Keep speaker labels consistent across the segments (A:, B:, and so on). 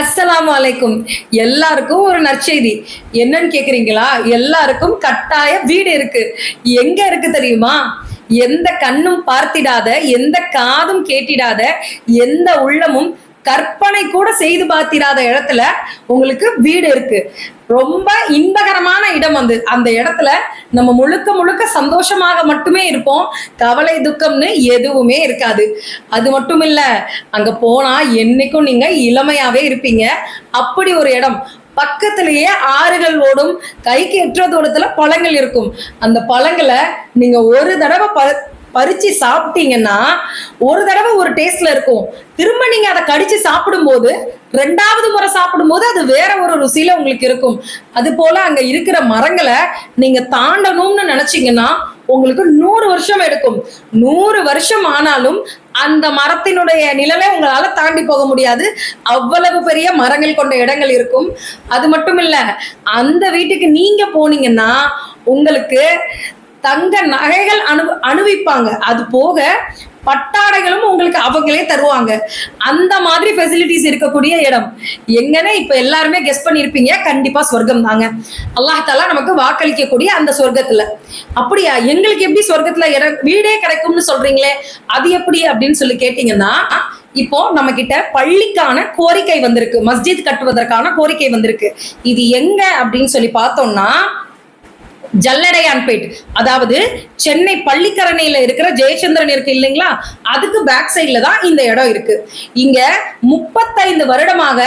A: அஸ்ஸலாம் வலைக்கும் எல்லாருக்கும் ஒரு நற்செய்தி. என்னன்னு கேக்குறீங்களா? எல்லாருக்கும் கட்டாய வீடு இருக்கு. எங்க இருக்கு தெரியுமா? எந்த கண்ணும் பார்த்திடாத எந்த காதும் கேட்டிடாத எந்த உள்ளமும் கற்பனை கூட செய்து பார்த்திராத இடத்துல உங்களுக்கு வீடு இருக்கு. ரொம்ப இன்பகரமான இடம் வந்து அந்த இடத்துல நம்ம முழுக்க முழுக்க சந்தோஷமாக மட்டுமே இருப்போம். கவலை துக்கம்னு எதுவுமே இருக்காது. அது மட்டும் இல்ல அங்க போனா என்னைக்கும் நீங்க இளமையாவே இருப்பீங்க. அப்படி ஒரு இடம். பக்கத்திலேயே ஆறுகள் ஓடும். கைக்கு எட்டுற தூரத்துல பழங்கள் இருக்கும். அந்த பழங்களை நீங்க ஒரு தடவை ப பறிச்சு சாப்பிட்டீங்கன்னா ஒரு தடவை ஒரு டேஸ்ட்ல இருக்கும். திரும்ப நீங்க அதை கடிச்சு சாப்பிடும்போது ரெண்டாவது முறை சாப்பிடும்போது அது வேற ஒரு ருசியில உங்களுக்கு இருக்கும். அது போல அங்க இருக்கிற மரங்களை நீங்க தாண்டணும்னு நினைச்சீங்கன்னா உங்களுக்கு நூறு வருஷம் எடுக்கும். நூறு வருஷம் ஆனாலும் அந்த மரத்தினுடைய நிழலை உங்களால தாண்டி போக முடியாது. அவ்வளவு பெரிய மரங்கள் கொண்ட இடங்கள் இருக்கும். அது மட்டும் இல்ல அந்த வீட்டுக்கு நீங்க போனீங்கன்னா உங்களுக்கு தங்க நகைகள் அனு அனுபவிப்பாங்க அது போக பட்டாடைகளும் உங்களுக்கு அவங்களே தருவாங்க. அந்த மாதிரி ஃபெசிலிட்டிஸ் இருக்கக்கூடிய இடம். எங்கன்னா இப்போ எல்லாருமே கெஸ் பண்ணியிருப்பீங்க கண்டிப்பாக சொர்க்கம் தாங்க. அல்லாஹாலா நமக்கு வாக்களிக்கக்கூடிய அந்த சொர்க்கத்தில். அப்படியா? எங்களுக்கு எப்படி சொர்க்கத்தில் இடம் வீடே கிடைக்கும்னு சொல்றீங்களே? அது எப்படி அப்படின்னு சொல்லி கேட்டிங்கன்னா இப்போ நம்ம கிட்ட பள்ளிக்கான கோரிக்கை வந்திருக்கு. மஸ்ஜித் கட்டுவதற்கான கோரிக்கை வந்திருக்கு. இது எங்க அப்படின்னு சொல்லி பார்த்தோம்னா ஜல்லடையான்பேட் அதாவது சென்னை பள்ளிக்கரணையில இருக்கிற ஜெயச்சந்திரன் இருக்கு இல்லைங்களா? அதுக்கு பேக் சைட்ல தான் இந்த இடம் இருக்கு. இங்க முப்பத்தைந்து வருடமாக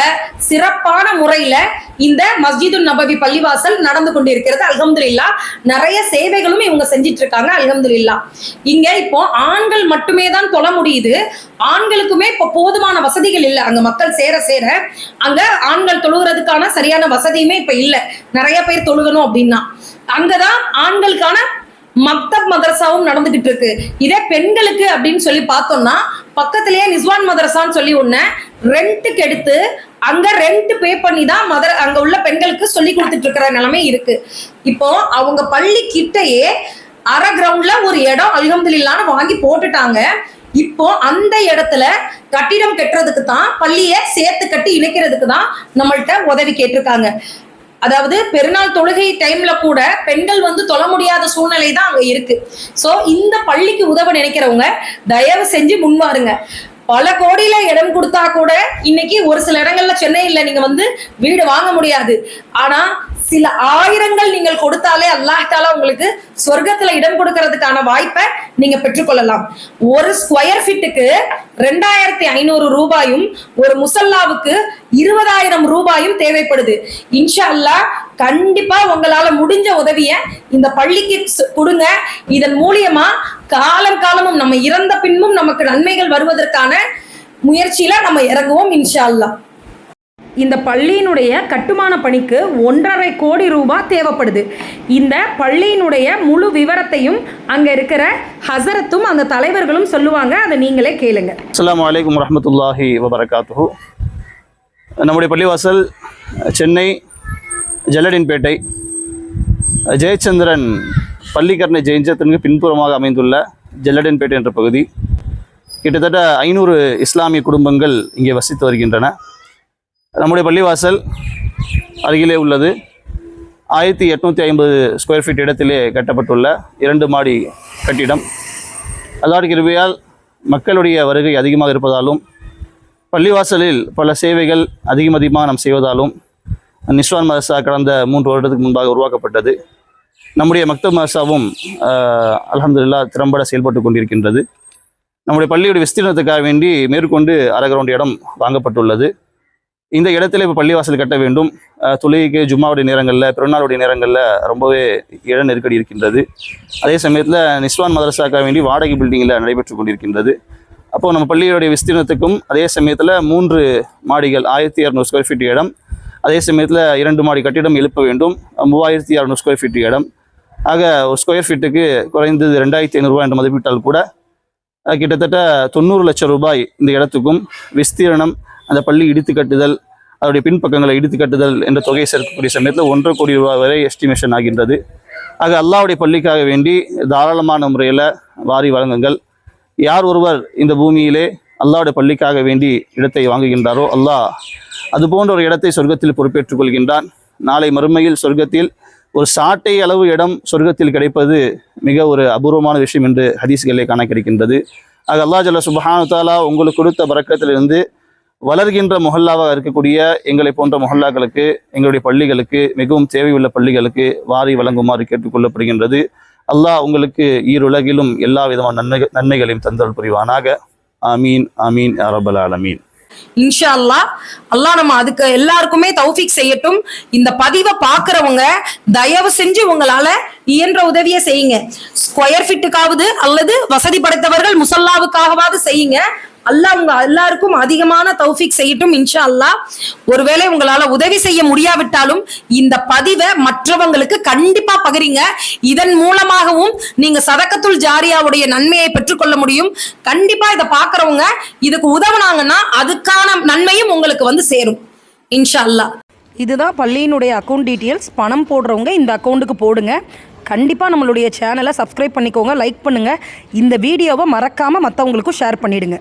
A: சிறப்பான முறையில இந்த மஸ்ஜிது நபவி பள்ளிவாசல் நடந்து கொண்டிருக்கிறது. அல்ஹம்துல்லா நிறைய சேவைகளும் இவங்க செஞ்சிட்டு இருக்காங்க அல்ஹம்துலில்லா. இங்க இப்போ ஆண்கள் மட்டுமே தான் தொழ முடியுது. ஆண்களுக்குமே இப்போ போதுமான வசதிகள் இல்லை. அங்க மக்கள் சேர சேர அங்க ஆண்கள் தொழுகிறதுக்கான சரியான வசதியுமே இப்ப இல்லை. நிறைய பேர் தொழுகணும் அப்படின்னா. அங்கதான் ஆண்களுக்கான மக்தப் மதரசாவும் நடந்துகிட்டு இருக்கு. இதே பெண்களுக்கு அப்படின்னு சொல்லி பார்த்தோம்னா பக்கத்திலேயே நிஸ்வான் மதரசான்னு சொல்லி ஒண்ணு ரெண்ட்டுக்கு எடுத்து அங்க ரெண்ட் பே பண்ணி தான் மதர அங்க உள்ள பெண்களுக்கு சொல்லி கொடுத்துட்டு இருக்கிற நிலைமை இருக்கு. இப்போ அவங்க பள்ளி கிட்டயே அரை கிரவுண்ட்ல ஒரு இடம் அல்ஹம்துலில்லான்னு வாங்கி போட்டுட்டாங்க. இப்போ அந்த இடத்துல கட்டிடம் கட்டுறதுக்கு தான் பள்ளியை சேர்த்து கட்டி இணைக்கிறதுக்கு தான் நம்மள்கிட்ட உதவி கேட்டிருக்காங்க. அதாவது பெருநாள் தொழுகை டைம்ல கூட பெண்கள் வந்து தொழ முடியாத சூழ்நிலை தான் அங்க இருக்கு. சோ இந்த பள்ளிக்கு உதவ நினைக்கிறவங்க தயவு செஞ்சு முன்வாருங்க. பல கோடியில இடம் கொடுத்தா கூட இன்னைக்கு ஒரு சில இடங்கள்ல சென்னையில நீங்க வந்து வீடு வாங்க முடியாது. ஆனா சில ஆயிரங்கள் நீங்கள் கொடுத்தாலே அல்லாஹால உங்களுக்கு சொர்க்கத்துல இடம் கொடுக்கறதுக்கான வாய்ப்பை நீங்க பெற்றுக்கொள்ளலாம். ஒரு ஸ்கொயர் ஃபீட்டுக்கு ரெண்டாயிரத்தி ஐநூறு ரூபாயும் ஒரு முசல்லாவுக்கு இருபதாயிரம் ரூபாயும் தேவைப்படுது. இன்ஷா அல்லாஹ் கண்டிப்பா உங்களால முடிஞ்ச உதவிய இந்த பள்ளிக்கு கொடுங்க. இதன் மூலியமா காலம் காலமும் நம்ம இறந்த பின்பும் நமக்கு நன்மைகள் வருவதற்கான முயற்சியில நம்ம இறங்குவோம் இன்ஷா அல்லாஹ் இந்த பள்ளியினுடைய கட்டுமான பணிக்கு ஒன்றரை கோடி ரூபாய் தேவைப்படுது. இந்த பள்ளியினுடைய முழு விவரத்தையும் அங்கே இருக்கிற ஹசரத்தும் அந்த தலைவர்களும் சொல்லுவாங்க. அதை நீங்களே கேளுங்க.
B: அஸ்லாம் வலைக்கம் வரமத்துல்லாஹி வபரகாத்து நம்முடைய பள்ளிவாசல் சென்னை ஜல்லடின்பேட்டை. ஜெயச்சந்திரன் பள்ளிக்கரணை ஜெயச்சந்திரனுக்கு பின்புறமாக அமைந்துள்ள ஜல்லடின்பேட்டை என்ற பகுதி. கிட்டத்தட்ட ஐநூறு இஸ்லாமிய குடும்பங்கள் இங்கே வசித்து வருகின்றன. நம்முடைய பள்ளிவாசல் அருகிலே உள்ளது. ஆயிரத்தி எட்நூற்றி ஐம்பது ஸ்கொயர் ஃபீட் இடத்திலே கட்டப்பட்டுள்ள இரண்டு மாடி கட்டிடம். அல்லாஹ் கிருபையால் மக்களுடைய வருகை அதிகமாக இருப்பதாலும் பள்ளிவாசலில் பல சேவைகள் அதிகம் அதிகமாக நாம் செய்வதாலும் நிஸ்வான் மதரசா கடந்த மூன்று வருடத்துக்கு முன்பாக உருவாக்கப்பட்டது. நம்முடைய மக்தப் மதரசாவும் அலமதுல்லா திறம்பட செயல்பட்டு கொண்டிருக்கின்றது. நம்முடைய பள்ளியுடைய விஸ்தீர்ணத்துக்காக வேண்டி மேற்கொண்டு அரை கிரவுண்ட் இடம் வாங்கப்பட்டுள்ளது. இந்த இடத்துல இப்போ பள்ளிவாசல் கட்ட வேண்டும். ஆஹ், தொழுகைக்கு ஜும்மாவுடைய நேரங்களில் பிறநாளுடைய நேரங்களில் ரொம்பவே இட நெருக்கடி இருக்கின்றது. அதே சமயத்தில் நிஸ்வான் மதரசாக்காக வேண்டி வாடகை பில்டிங்கில் நடைபெற்று கொண்டிருக்கின்றது. அப்போ நம்ம பள்ளியுடைய விஸ்தீர்ணத்துக்கும் அதே சமயத்தில் மூன்று மாடிகள் ஆயிரத்தி இரநூறு ஸ்கொயர் ஃபீட் இடம். அதே சமயத்தில் இரண்டு மாடி கட்டிடம் எழுப்ப வேண்டும். மூவாயிரத்தி இரநூறு ஸ்கொயர் ஃபீட் இடம். ஆக ஒரு ஸ்கொயர் ஃபீட்டுக்கு குறைந்தது ரெண்டாயிரத்தி ஐநூறுரூவா என்று மதிப்பிட்டால் கூட கிட்டத்தட்ட தொண்ணூறு லட்சம் ரூபாய் இந்த இடத்துக்கும் விஸ்தீரணம் அந்த பள்ளி இடித்து கட்டுதல் அதனுடைய பின்பக்கங்களை இடித்து கட்டுதல் என்ற தொகையை சேர்க்கக்கூடிய சமயத்தில் ஒன்றரை கோடி ரூபாய் வரை எஸ்டிமேஷன் ஆகின்றது. ஆக அல்லாவுடைய பள்ளிக்காக வேண்டி தாராளமான முறையில் வாரி வழங்குங்கள். யார் ஒருவர் இந்த பூமியிலே அல்லாவுடைய பள்ளிக்காக வேண்டி இடத்தை வாங்குகின்றாரோ அல்லாஹ் அது போன்ற ஒரு இடத்தை சொர்க்கத்தில் பொறுப்பேற்றுக் கொள்கின்றான். நாளை மறுமையில் சொர்க்கத்தில் ஒரு சாட்டை அளவு இடம் சொர்க்கத்தில் கிடைப்பது மிக ஒரு அபூர்வமான விஷயம் என்று ஹதீஸ்களிலே காண கிடைக்கின்றது. ஆக அல்லாஹ் ஜல்ல சுபஹானு தாலா உங்களுக்கு கொடுத்த பறக்கத்திலிருந்து வளர்கின்ற முஹல்லாவாக இருக்கக்கூடிய எங்களை போன்ற முஹல்லாக்களுக்கு எங்களுடைய பள்ளிகளுக்கு மிகவும் தேவையுள்ள பள்ளிகளுக்கு வாரி வழங்குமாறு கேட்டுக்கொள்ளப்படுகின்றது அல்லாஹ் உங்களுக்கு ஈருலகிலும் எல்லா விதமான நன்மை நன்மைகளையும் தந்தல் புரிவானாக. ஆமீன் ஆமீன் அரபல் ரப்பல் ஆலமீன்.
A: இன்ஷா அல்லாஹ் அல்லாஹ் நம்ம அதுக்கு எல்லாருக்குமே தௌஃபீக் செய்யட்டும். இந்த பதிவை பார்க்கறவங்க தயவு செஞ்சு உங்களால இயன்ற உதவியை செய்யுங்க. ஸ்கொயர் ஃபீட்டுக்காவது அல்லது வசதி படைத்தவர்கள் முசல்லாவுக்காகவாவது செய்யுங்க. அல்லாஹ் உங்க எல்லாருக்கும் அதிகமான தௌஃபிக் செய்யட்டும் இன்ஷா அல்லாஹ் ஒருவேளை உங்களால உதவி செய்ய முடியாவிட்டாலும் இந்த பதிவை மற்றவங்களுக்கு கண்டிப்பா பகிரிங்க. இதன் மூலமாகவும் நீங்க சதக்கத்துல் ஜாரியாவுடைய நன்மையை பெற்றுக்கொள்ள முடியும். கண்டிப்பா இதை பாக்குறவங்க இதுக்கு உதவுனாங்கன்னா அதுக்கான நன்மையும் உங்களுக்கு வந்து சேரும் இன்ஷா அல்லாஹ்
C: இதுதான் பள்ளியினுடைய அக்கௌண்ட் டீட்டெயில்ஸ் பணம் போடுறவங்க இந்த அக்கௌண்ட்டுக்கு போடுங்க. கண்டிப்பாக நம்மளுடைய சேனலை சப்ஸ்கிரைப் பண்ணிக்கோங்க லைக் பண்ணுங்கள் இந்த வீடியோவை மறக்காமல் மற்றவங்களுக்கும் ஷேர் பண்ணிவிடுங்க